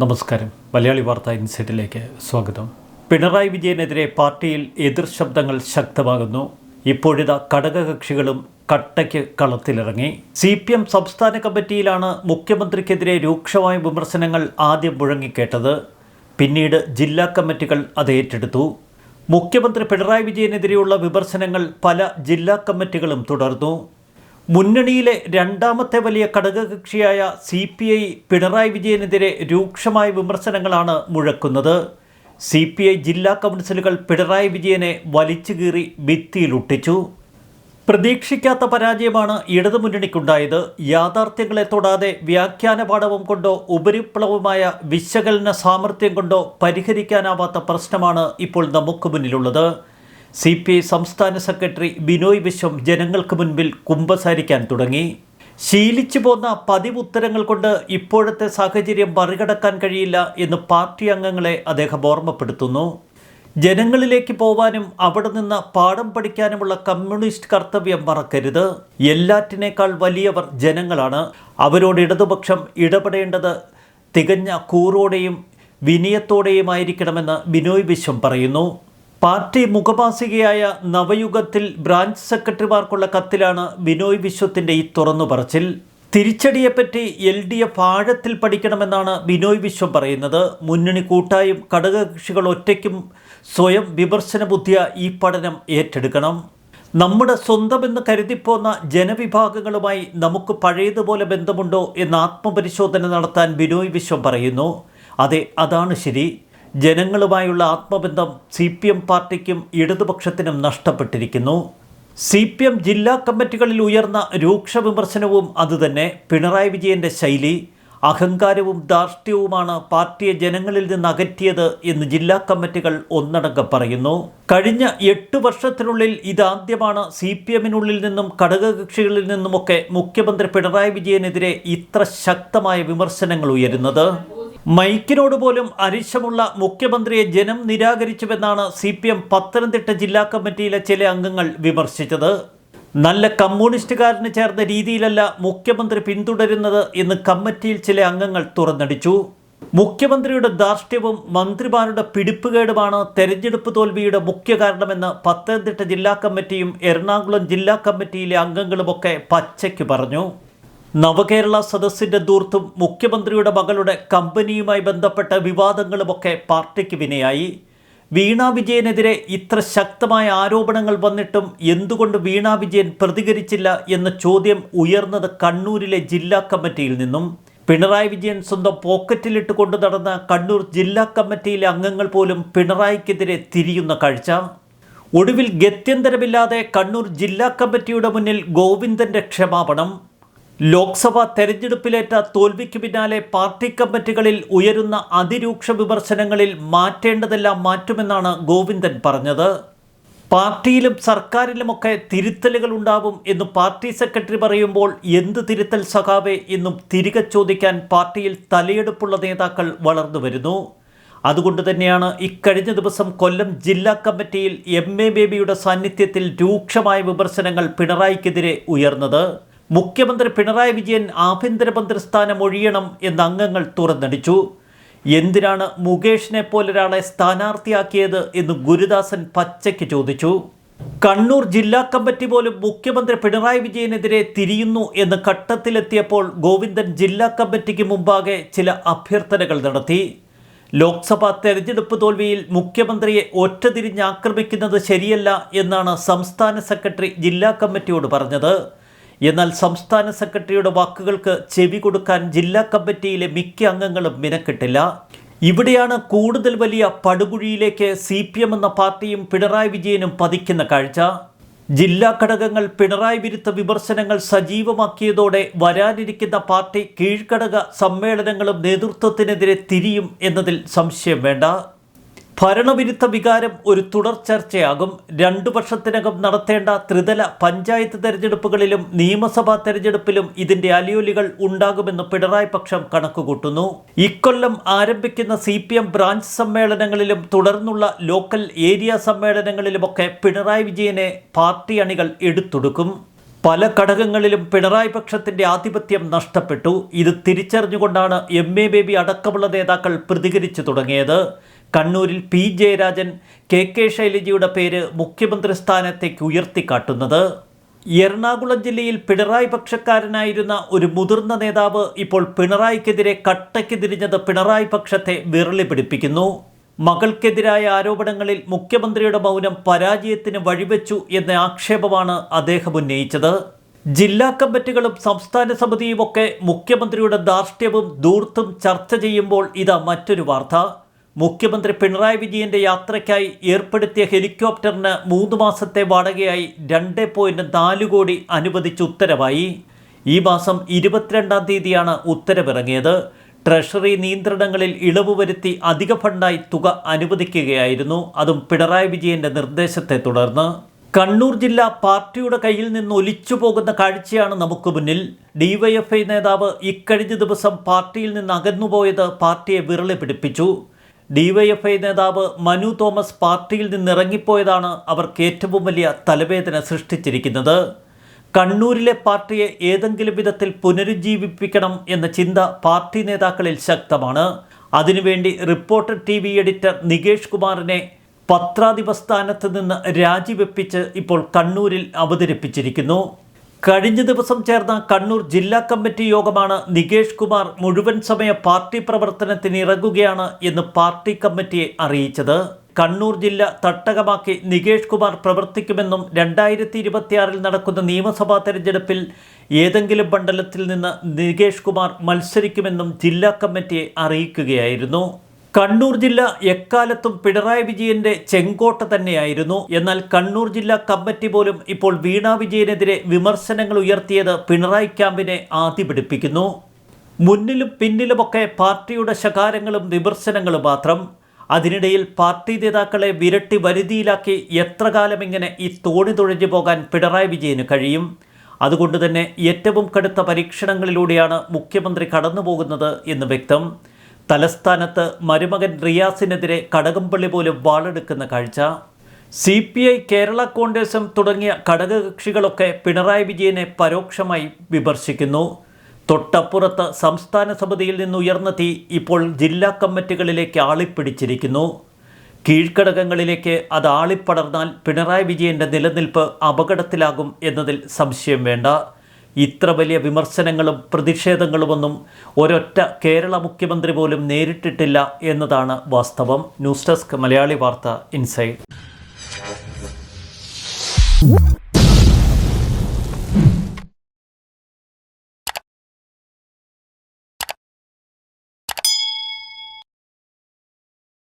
നമസ്കാരം. മലയാളി വാർത്താ ഇൻസൈറ്റിലേക്ക് സ്വാഗതം. പിണറായി വിജയനെതിരെ പാർട്ടിയിൽ എതിർ ശബ്ദങ്ങൾ ശക്തമാകുന്നു. ഇപ്പോഴിതാ ഘടകകക്ഷികളും കട്ടയ്ക്ക് കളത്തിലിറങ്ങി. സി പി എം സംസ്ഥാന കമ്മിറ്റിയിലാണ് മുഖ്യമന്ത്രിക്കെതിരെ രൂക്ഷമായ വിമർശനങ്ങൾ ആദ്യം മുഴങ്ങിക്കേട്ടത്. പിന്നീട് ജില്ലാ കമ്മിറ്റികൾ അത് ഏറ്റെടുത്തു. മുഖ്യമന്ത്രി പിണറായി വിജയനെതിരെയുള്ള വിമർശനങ്ങൾ പല ജില്ലാ കമ്മിറ്റികളും തുടർന്നു. മുന്നണിയിലെ രണ്ടാമത്തെ വലിയ ഘടകകക്ഷിയായ സി പി ഐ പിണറായി വിജയനെതിരെ രൂക്ഷമായ വിമർശനങ്ങളാണ് മുഴക്കുന്നത്. സി പി ഐ ജില്ലാ കൗൺസിലുകൾ പിണറായി വിജയനെ വലിച്ചു കീറി ഭിത്തിയിലൊട്ടിച്ചു. പ്രതീക്ഷിക്കാത്ത പരാജയമാണ് ഇടതുമുന്നണിക്കുണ്ടായത്. യാഥാർത്ഥ്യങ്ങളെ തൊടാതെ വ്യാഖ്യാന പാഠവും കൊണ്ടോ ഉപരിപ്ലവമായ വിശകലന സാമർഥ്യം കൊണ്ടോ പരിഹരിക്കാനാവാത്ത പ്രശ്നമാണ് ഇപ്പോൾ നമുക്ക് മുന്നിലുള്ളത്. സി പി ഐ സംസ്ഥാന സെക്രട്ടറി ബിനോയ് വിശ്വം ജനങ്ങൾക്ക് മുൻപിൽ കുമ്പസാരിക്കാൻ തുടങ്ങി. ശീലിച്ചു പോന്ന പതിവ് ഉത്തരങ്ങൾ കൊണ്ട് ഇപ്പോഴത്തെ സാഹചര്യം മറികടക്കാൻ കഴിയില്ല എന്ന് പാർട്ടി അംഗങ്ങളെ അദ്ദേഹം ഓർമ്മപ്പെടുത്തുന്നു. ജനങ്ങളിലേക്ക് പോവാനും അവിടെ നിന്ന് പാഠം പഠിക്കാനുമുള്ള കമ്മ്യൂണിസ്റ്റ് കർത്തവ്യം മറക്കരുത്. എല്ലാറ്റിനേക്കാൾ വലിയവർ ജനങ്ങളാണ്. അവരോട് ഇടതുപക്ഷം ഇടപെടേണ്ടത് തികഞ്ഞ കൂറോടെയും വിനയത്തോടെയുമായിരിക്കണമെന്ന് ബിനോയ് വിശ്വം പറയുന്നു. പാർട്ടി മുഖമാസികയായ നവയുഗത്തിൽ ബ്രാഞ്ച് സെക്രട്ടറിമാർക്കുള്ള കത്തിലാണ് ബിനോയ് വിശ്വത്തിന്റെ ഈ തുറന്നു പറച്ചിൽ തിരിച്ചടിയെപ്പറ്റി എൽ ഡി എഫ് ആഴത്തിൽ പഠിക്കണമെന്നാണ് ബിനോയ് വിശ്വം പറയുന്നത്. മുന്നണി കൂട്ടായും ഘടകകക്ഷികൾ ഒറ്റയ്ക്കും സ്വയം വിമർശന ബുദ്ധിയ ഈ പഠനം ഏറ്റെടുക്കണം. നമ്മുടെ സ്വന്തമെന്ന് കരുതിപ്പോന്ന ജനവിഭാഗങ്ങളുമായി നമുക്ക് പഴയതുപോലെ ബന്ധമുണ്ടോ എന്ന് ആത്മപരിശോധന നടത്താൻ ബിനോയ് വിശ്വം പറയുന്നു. അതെ അതാണ് ശരി. ജനങ്ങളുമായുള്ള ആത്മബന്ധം സി പി എം പാർട്ടിക്കും ഇടതുപക്ഷത്തിനും നഷ്ടപ്പെട്ടിരിക്കുന്നു. സി പി എം ജില്ലാ കമ്മിറ്റികളിൽ ഉയർന്ന രൂക്ഷ വിമർശനവും അതുതന്നെ പിണറായി വിജയന്റെ ശൈലി. അഹങ്കാരവും ധാർഷ്ട്യവുമാണ് പാർട്ടിയെ ജനങ്ങളിൽ നിന്ന് അകറ്റിയത് എന്ന് ജില്ലാ കമ്മിറ്റികൾ ഒന്നടങ്കം പറയുന്നു. കഴിഞ്ഞ എട്ട് വർഷത്തിനുള്ളിൽ ഇതാദ്യമാണ് സി പി എമ്മിനുള്ളിൽ നിന്നും ഘടകകക്ഷികളിൽ നിന്നുമൊക്കെ മുഖ്യമന്ത്രി പിണറായി വിജയനെതിരെ ഇത്ര ശക്തമായ വിമർശനങ്ങൾ ഉയരുന്നത്. മൈക്കിനോട് പോലും അരിശമുള്ള മുഖ്യമന്ത്രിയെ ജനം നിരാകരിച്ചുവെന്നാണ് സി പി എം പത്തനംതിട്ട ജില്ലാ കമ്മിറ്റിയിലെ ചില അംഗങ്ങൾ വിമർശിച്ചത്. നല്ല കമ്മ്യൂണിസ്റ്റുകാരന് ചേർന്ന രീതിയിലല്ല മുഖ്യമന്ത്രി പിന്തുടരുന്നത് എന്ന് കമ്മിറ്റിയിൽ ചില അംഗങ്ങൾ തുറന്നടിച്ചു. മുഖ്യമന്ത്രിയുടെ ധാർഷ്ട്യവും മന്ത്രിമാരുടെ പിടിപ്പുകേടുമാണ് തെരഞ്ഞെടുപ്പ് തോൽവിയുടെ മുഖ്യ കാരണമെന്ന് പത്തനംതിട്ട ജില്ലാ കമ്മിറ്റിയും എറണാകുളം ജില്ലാ കമ്മിറ്റിയിലെ അംഗങ്ങളുമൊക്കെ പച്ചയ്ക്ക് പറഞ്ഞു. നവകേരള സദസ്സിന്റെ ദൂർത്തും മുഖ്യമന്ത്രിയുടെ മകളുടെ കമ്പനിയുമായി ബന്ധപ്പെട്ട വിവാദങ്ങളുമൊക്കെ പാർട്ടിക്ക് വിനയായി. വീണ വിജയനെതിരെ ഇത്ര ശക്തമായ ആരോപണങ്ങൾ വന്നിട്ടും എന്തുകൊണ്ട് വീണ വിജയൻ പ്രതികരിച്ചില്ല എന്ന ചോദ്യം ഉയർന്നത് കണ്ണൂരിലെ ജില്ലാ കമ്മിറ്റിയിൽ നിന്നും. പിണറായി വിജയൻ സ്വന്തം പോക്കറ്റിലിട്ട് കൊണ്ടു നടന്ന കണ്ണൂർ ജില്ലാ കമ്മിറ്റിയിലെ അംഗങ്ങൾ പോലും പിണറായിക്കെതിരെ തിരിയുന്ന കാഴ്ച. ഒടുവിൽ ഗത്യന്തരമില്ലാതെ കണ്ണൂർ ജില്ലാ കമ്മിറ്റിയുടെ മുന്നിൽ ഗോവിന്ദന്റെ ക്ഷമാപണം. ലോക്സഭാ തെരഞ്ഞെടുപ്പിലേറ്റ തോൽവിക്ക് പിന്നാലെ പാർട്ടി കമ്മിറ്റികളിൽ ഉയരുന്ന അതിരൂക്ഷ വിമർശനങ്ങളിൽ മാറ്റേണ്ടതെല്ലാം മാറ്റുമെന്നാണ് ഗോവിന്ദൻ പറഞ്ഞത്. പാർട്ടിയിലും സർക്കാരിലുമൊക്കെ തിരുത്തലുകൾ ഉണ്ടാവും എന്ന് പാർട്ടി സെക്രട്ടറി പറയുമ്പോൾ എന്ത് തിരുത്തൽ സഖാവേ എന്നും തിരികെ ചോദിക്കാൻ പാർട്ടിയിൽ തലയെടുപ്പുള്ള നേതാക്കൾ വളർന്നു വരുന്നു. അതുകൊണ്ട് തന്നെയാണ് ഇക്കഴിഞ്ഞ ദിവസം കൊല്ലം ജില്ലാ കമ്മിറ്റിയിൽ എം എ ബേബിയുടെ സാന്നിധ്യത്തിൽ രൂക്ഷമായ വിമർശനങ്ങൾ പിണറായിക്കെതിരെ ഉയർന്നത്. മുഖ്യമന്ത്രി പിണറായി വിജയൻ ആഭ്യന്തരമന്ത്രി സ്ഥാനം ഒഴിയണം എന്ന് അംഗങ്ങൾ തുറന്നടിച്ചു. എന്തിനാണ് മുകേഷിനെ പോലൊരാളെ സ്ഥാനാർത്ഥിയാക്കിയത് എന്ന് ഗുരുദാസൻ പച്ചയ്ക്ക് ചോദിച്ചു. കണ്ണൂർ ജില്ലാ കമ്മിറ്റി പോലും മുഖ്യമന്ത്രി പിണറായി വിജയനെതിരെ തിരിയുന്നു എന്ന് ഘട്ടത്തിലെത്തിയപ്പോൾ ഗോവിന്ദൻ ജില്ലാ കമ്മിറ്റിക്ക് മുമ്പാകെ ചില അഭ്യർത്ഥനകൾ നടത്തി. ലോക്സഭാ തെരഞ്ഞെടുപ്പ് തോൽവിയിൽ മുഖ്യമന്ത്രിയെ ഒറ്റതിരിഞ്ഞ് ആക്രമിക്കുന്നത് ശരിയല്ല എന്നാണ് സംസ്ഥാന സെക്രട്ടറി ജില്ലാ കമ്മിറ്റിയോട് പറഞ്ഞത്. എന്നാൽ സംസ്ഥാന സെക്രട്ടറിയുടെ വാക്കുകൾക്ക് ചെവി കൊടുക്കാൻ ജില്ലാ കമ്മിറ്റിയിലെ മിക്ക അംഗങ്ങളും മിനക്കെട്ടില്ല. ഇവിടെയാണ് കൂടുതൽ വലിയ പടുകുഴിയിലേക്ക് സി പി എം എന്ന പാർട്ടിയും പിണറായി വിജയനും പതിക്കുന്ന കാഴ്ച. ജില്ലാ ഘടകങ്ങൾ പിണറായി വിരുദ്ധ വിമർശനങ്ങൾ സജീവമാക്കിയതോടെ വരാനിരിക്കുന്ന പാർട്ടി കീഴ്ഘടക സമ്മേളനങ്ങളും നേതൃത്വത്തിനെതിരെ തിരിയും എന്നതിൽ സംശയം വേണ്ട. ഭരണവിരുദ്ധ വികാരം ഒരു തുടർ ചർച്ചയാകും. രണ്ടു വർഷത്തിനകം നടത്തേണ്ട ത്രിതല പഞ്ചായത്ത് തെരഞ്ഞെടുപ്പുകളിലും നിയമസഭാ തെരഞ്ഞെടുപ്പിലും ഇതിന്റെ അലിയൊലികൾ ഉണ്ടാകുമെന്ന് പിണറായി പക്ഷം കണക്കുകൂട്ടുന്നു. ഇക്കൊല്ലം ആരംഭിക്കുന്ന സി ബ്രാഞ്ച് സമ്മേളനങ്ങളിലും തുടർന്നുള്ള ലോക്കൽ ഏരിയ സമ്മേളനങ്ങളിലുമൊക്കെ പിണറായി വിജയനെ പാർട്ടി അണികൾ എടുത്തൊടുക്കും. പല ഘടകങ്ങളിലും പിണറായി പക്ഷത്തിന്റെ ആധിപത്യം നഷ്ടപ്പെട്ടു. ഇത് തിരിച്ചറിഞ്ഞുകൊണ്ടാണ് എം എ ബേബി അടക്കമുള്ള നേതാക്കൾ പ്രതികരിച്ചു തുടങ്ങിയത്. കണ്ണൂരിൽ പി. ജയരാജൻ കെ. കെ. ശൈലജയുടെ പേര് മുഖ്യമന്ത്രി സ്ഥാനത്തേക്ക് ഉയർത്തിക്കാട്ടുന്നത്. എറണാകുളം ജില്ലയിൽ പിണറായി പക്ഷക്കാരനായിരുന്ന ഒരു മുതിർന്ന നേതാവ് ഇപ്പോൾ പിണറായിക്കെതിരെ കട്ടയ്ക്ക് തിരിഞ്ഞത് പിണറായി പക്ഷത്തെ വിരളി പിടിപ്പിക്കുന്നു. മകൾക്കെതിരായ ആരോപണങ്ങളിൽ മുഖ്യമന്ത്രിയുടെ മൗനം പരാജയത്തിന് വഴിവെച്ചു എന്ന ആക്ഷേപമാണ് അദ്ദേഹം ഉന്നയിച്ചത്. ജില്ലാ കമ്മിറ്റികളും സംസ്ഥാന സമിതിയുമൊക്കെ മുഖ്യമന്ത്രിയുടെ ധാർഷ്ട്യവും ദൂർത്തും ചർച്ച ചെയ്യുമ്പോൾ ഇതാ മറ്റൊരു വാർത്ത. മുഖ്യമന്ത്രി പിണറായി വിജയന്റെ യാത്രയ്ക്കായി ഏർപ്പെടുത്തിയ ഹെലികോപ്റ്ററിന് മൂന്ന് മാസത്തെ വാടകയായി രണ്ട് പോയിന്റ് നാല് കോടി അനുവദിച്ച് ഉത്തരവായി. ഈ മാസം ഇരുപത്തിരണ്ടാം തീയതിയാണ് ഉത്തരവിറങ്ങിയത്. ട്രഷറി നിയന്ത്രണങ്ങളിൽ ഇളവ് വരുത്തി അധിക ഫണ്ടായി തുക അനുവദിക്കുകയായിരുന്നു. അതും പിണറായി വിജയന്റെ നിർദ്ദേശത്തെ തുടർന്ന്. കണ്ണൂർ ജില്ല പാർട്ടിയുടെ കയ്യിൽ നിന്ന് ഒലിച്ചു പോകുന്ന കാഴ്ചയാണ് നമുക്ക് മുന്നിൽ. ഡിവൈഎഫ്ഐ നേതാവ് ഇക്കഴിഞ്ഞ ദിവസം പാർട്ടിയിൽ നിന്ന് അകന്നുപോയത് പാർട്ടിയെ വിരളി പിടിപ്പിച്ചു. ഡിവൈഎഫ്ഐ നേതാവ് മനു തോമസ് പാർട്ടിയിൽ നിന്നിറങ്ങിപ്പോയതാണ് അവർക്ക് ഏറ്റവും വലിയ തലവേദന സൃഷ്ടിച്ചിരിക്കുന്നത്. കണ്ണൂരിലെ പാർട്ടിയെ ഏതെങ്കിലും വിധത്തിൽ പുനരുജ്ജീവിപ്പിക്കണം എന്ന ചിന്ത പാർട്ടി നേതാക്കളിൽ ശക്തമാണ്. അതിനുവേണ്ടി reporter T V editor Nikesh കുമാറിനെ പത്രാധിപ സ്ഥാനത്ത് നിന്ന് രാജിവെപ്പിച്ച് ഇപ്പോൾ കണ്ണൂരിൽ അവതരിപ്പിച്ചിരിക്കുന്നു. കഴിഞ്ഞ ദിവസം ചേർന്ന കണ്ണൂർ ജില്ലാ കമ്മിറ്റി യോഗമാണ് നികേഷ് കുമാർ മുഴുവൻ സമയ പാർട്ടി പ്രവർത്തനത്തിന് ഇറങ്ങുകയാണ് എന്ന് പാർട്ടി കമ്മിറ്റിയെ അറിയിച്ചത്. കണ്ണൂർ ജില്ല തട്ടകമാക്കി നികേഷ് കുമാർ പ്രവർത്തിക്കുമെന്നും രണ്ടായിരത്തി ഇരുപത്തിയാറിൽ നടക്കുന്ന നിയമസഭാ തെരഞ്ഞെടുപ്പിൽ ഏതെങ്കിലും മണ്ഡലത്തിൽ നിന്ന് നികേഷ് കുമാർ മത്സരിക്കുമെന്നും ജില്ലാ കമ്മിറ്റിയെ അറിയിക്കുകയായിരുന്നു. കണ്ണൂർ ജില്ല എക്കാലത്തും പിണറായി വിജയന്റെ ചെങ്കോട്ട തന്നെയായിരുന്നു. എന്നാൽ കണ്ണൂർ ജില്ലാ കമ്മിറ്റി പോലും ഇപ്പോൾ വീണ വിജയനെതിരെ വിമർശനങ്ങൾ ഉയർത്തിയത് പിണറായി ക്യാമ്പിനെ ആദ്യ പിടിപ്പിക്കുന്നു മുന്നിലും പിന്നിലുമൊക്കെ പാർട്ടിയുടെ ശകാരങ്ങളും വിമർശനങ്ങളും മാത്രം. അതിനിടയിൽ പാർട്ടി നേതാക്കളെ വിരട്ടി വരുതിയിലാക്കി എത്ര കാലം ഇങ്ങനെ ഈ തോണി തുഴഞ്ഞു പോകാൻ പിണറായി വിജയന് കഴിയും? അതുകൊണ്ട് തന്നെ ഏറ്റവും കടുത്ത പരീക്ഷണങ്ങളിലൂടെയാണ് മുഖ്യമന്ത്രി കടന്നുപോകുന്നത് എന്ന് വ്യക്തം. തലസ്ഥാനത്ത് മരുമകൻ റിയാസിനെതിരെ കടകംപള്ളി പോലും വാളെടുക്കുന്ന കാഴ്ച. സി പി ഐ കേരള കോൺഗ്രസും തുടങ്ങിയ ഘടകകക്ഷികളൊക്കെ പിണറായി വിജയനെ പരോക്ഷമായി വിമർശിക്കുന്നു. തൊട്ടപ്പുറത്ത് സംസ്ഥാന സമിതിയിൽ നിന്ന് തീ ഇപ്പോൾ ജില്ലാ കമ്മിറ്റികളിലേക്ക് ആളിപ്പിടിച്ചിരിക്കുന്നു. കീഴ്ഘടകങ്ങളിലേക്ക് അത് ആളിപ്പടർന്നാൽ പിണറായി വിജയന്റെ നിലനിൽപ്പ് അപകടത്തിലാകും എന്നതിൽ സംശയം വേണ്ട. ഇത്ര വലിയ വിമർശനങ്ങളും പ്രതിഷേധങ്ങളുമൊന്നും ഒരൊറ്റ കേരള മുഖ്യമന്ത്രി പോലും നേരിട്ടിട്ടില്ല എന്നതാണ് വാസ്തവം. ന്യൂസ് ഡെസ്ക് മലയാളി വാർത്ത ഇൻസൈഡ്